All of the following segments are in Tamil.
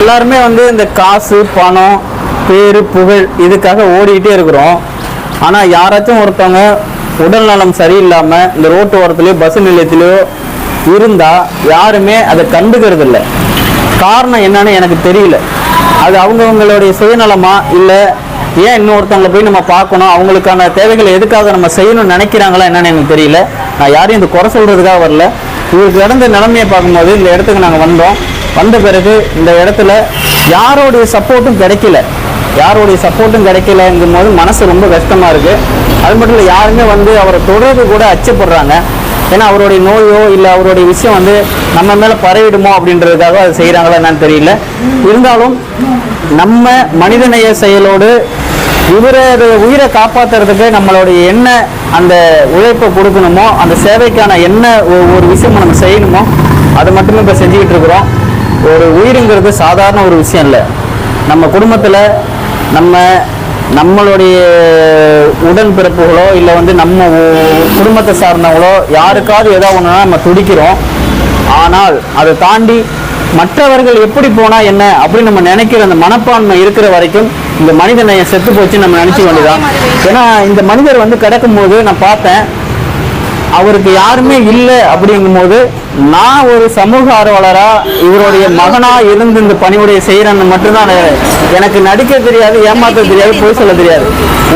எல்லாருமே வந்து இந்த காசு பணம் பேர் புகழ் இதுக்காக ஓடிக்கிட்டே இருக்கிறோம். ஆனால் யாராச்சும் ஒருத்தவங்க உடல் நலம் சரியில்லாமல் இந்த ரோட்டு ஓரத்துலையோ பஸ் நிலையத்திலையோ இருந்தால் யாருமே அதை கண்டுக்கிறது இல்லை காரணம் என்னன்னு எனக்கு தெரியல. அது அவங்கவங்களுடைய சுயநலமா இல்லை ஏன் இன்னொருத்தவங்களை போய் நம்ம பார்க்கணும்? அவங்களுக்கான தேவைகளை எதுக்காக நம்ம செய்யணும்னு நினைக்கிறாங்களா என்னன்னு எனக்கு தெரியல. நான் யாரையும் இந்த குறை சொல்கிறதுக்காக வரல. இவருக்கு நடந்த நிலைமையை பார்க்கும்போது இந்த இடத்துக்கு நாங்கள் வந்தோம். வந்த பிறகு இந்த இடத்துல யாரோடைய சப்போர்ட்டும் கிடைக்கல. யாரோடைய சப்போர்ட்டும் கிடைக்கலங்கும் போது மனசு ரொம்ப கஷ்டமாக இருக்குது அது மட்டும் இல்லை யாருமே வந்து அவரை தொடர்பு கூட அச்சப்படுறாங்க. ஏன்னா அவருடைய நோயோ இல்லை அவருடைய விஷயம் வந்து நம்ம மேலே பரவிடுமோ அப்படின்றதுக்காக அதை செய்கிறாங்களா என்னன்னு தெரியல. இருந்தாலும் நம்ம மனிதநேய செயலோடு இவரது உயிரை காப்பாற்றுறதுக்கு நம்மளுடைய என்ன அந்த உழைப்பை கொடுக்கணுமோ அந்த சேவைக்கான என்ன ஒரு விஷயம் நம்ம செய்யணுமோ அதை மட்டுமே இப்போ செஞ்சுக்கிட்டு இருக்கிறோம். ஒரு உயிருங்கிறது சாதாரண ஒரு விஷயம் இல்லை. நம்ம குடும்பத்தில் நம்ம நம்மளுடைய உடன் பிறப்புகளோ இல்லை வந்து நம்ம குடும்பத்தை சார்ந்தவங்களோ யாருக்காவது ஏதோ ஒன்றுனா நம்ம துடிக்கிறோம். ஆனால் அதை தாண்டி மற்றவர்கள் எப்படி போனா என்ன அப்படின்னு நம்ம நினைக்கிற அந்த மனப்பான்மை இருக்கிற வரைக்கும் இந்த மனித நேயம் செத்து போச்சு நம்ம நினைச்சுக்க வேண்டியதான் ஏன்னா இந்த மனிதர் வந்து கிடக்கும்போது நான் பார்த்தேன் அவருக்கு யாருமே இல்லை அப்படிங்கும்போது நான் ஒரு சமூக ஆர்வலரா இவருடைய மகனா இருந்து இந்த பணியுடைய செய்யறேன்னு மட்டும்தான் நான் எனக்கு நடிக்க தெரியாது ஏமாற்ற தெரியாது பொய் சொல்ல தெரியாது.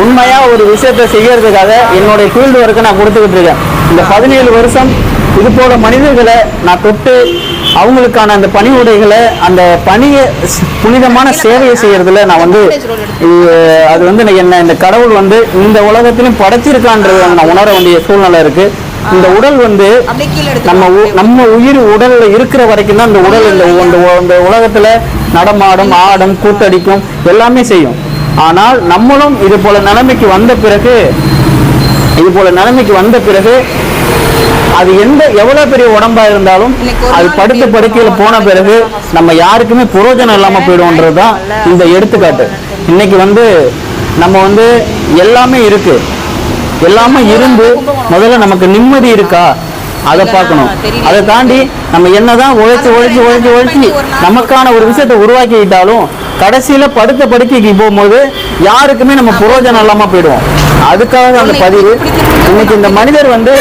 உண்மையா ஒரு விஷயத்தை செய்யறதுக்காக என்னுடைய ஃபீல்டு ஒர்க்கை நான் கொடுத்துக்கிட்டு இருக்கேன். இந்த பதினேழு வருஷம் இது போல மனிதர்களை நான் தொட்டு அவங்களுக்கான அந்த பணி உடைகளை அந்த பணியை புனிதமான சேவையை செய்யறதுல நான் வந்து அது வந்து நான் என்ன இந்த கடவுள் வந்து இந்த உலகத்திலும் படைச்சிருக்கான்றத நான் உணர வேண்டிய சூழ்நிலை இருக்குது இந்த உடல் வந்து நம்ம நம்ம உயிர் உடல்ல இருக்கிற வரைக்கும் தான் இந்த உடல் இந்த இந்த உலகத்துல நடமாடும் ஆடும் கூத்தடிக்கும் எல்லாமே செய்யும். ஆனால் நம்மளும் இது போல நிலைமைக்கு வந்த பிறகு இது போல நிலைமைக்கு வந்த பிறகு அது எந்த எவ்வளவு பெரிய உடம்பா இருந்தாலும் அது படுத்த படுக்கையில போன பிறகு. நம்ம யாருக்குமே புரோஜனம் இல்லாம போயிடும்ன்றது தான் இந்த எடுத்துக்காட்டு. இன்னைக்கு வந்து நம்ம வந்து எல்லாமே இருக்கு. எல்லாமே இருந்து முதல்ல நமக்கு நிம்மதி இருக்கா? அதை பார்க்கணும். அதை தாண்டி நம்ம என்னதான் உழைச்சு உழைச்சு உழைச்சு உழைச்சு நமக்கான ஒரு விஷயத்தை உருவாக்கிக்கிட்டாலும் கடைசியில படுத்த படுக்கைக்கு போகும்போது யாருக்குமே நம்ம புரோஜனம் இல்லாம போயிடுவோம். அதுக்காக அந்த பதிவு. இன்னைக்கு இந்த மனிதர் வந்து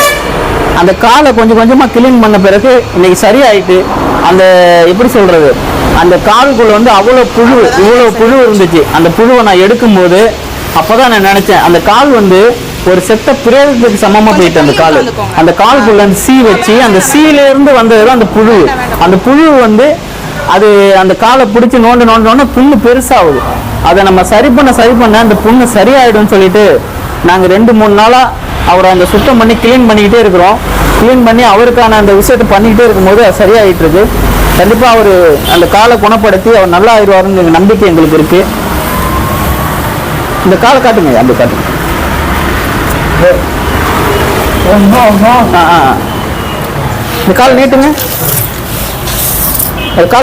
அந்த காலை கொஞ்சம் கொஞ்சமா கிளீன் பண்ண பிறகு இன்னைக்கு சரியாயிட்டு அந்த எப்படி சொல்றது? அந்த காலுக்குள்ள வந்து அவ்வளோ புழு இவ்வளோ புழு இருந்துச்சு. அந்த புழுவை நான் எடுக்கும்போது அப்பதான் நான் நினைச்சேன். அந்த கால் வந்து ஒரு செத்த பிரேதத்துக்கு சமமா போயிட்டு அந்த கால். அந்த காலுக்குள்ள அந்த சீ வச்சு அந்த சீல இருந்து வந்ததுதான் அந்த புழு. அந்த புழு வந்து அது அந்த காலை பிடிச்சி நோண்டு நோண்டு நோண்டு புண்ணு பெருசாகுது. அதை நம்ம சரி பண்ண சரி பண்ண அந்த புண்ணு சரியாயிடும்னு சொல்லிட்டு நாங்க ரெண்டு மூணு நாளா அவரை அந்த சுத்தம் பண்ணி க்ளீன் பண்ணிக்கிட்டே இருக்கிறோம். க்ளீன் பண்ணி அவருக்கான அந்த விஷயத்தை பண்ணிக்கிட்டே இருக்கும்போது அது சரியாயிட்டு இருக்கு கண்டிப்பா அவர் அந்த காலை குணப்படுத்தி அவர் நல்லா ஆயிடுவாருன்னு எங்க நம்பிக்கை எங்களுக்கு இருக்கு. இந்த காலை காட்டுங்க அந்த காட்டுங்க. இந்த கால் நீட்டுங்க. கால்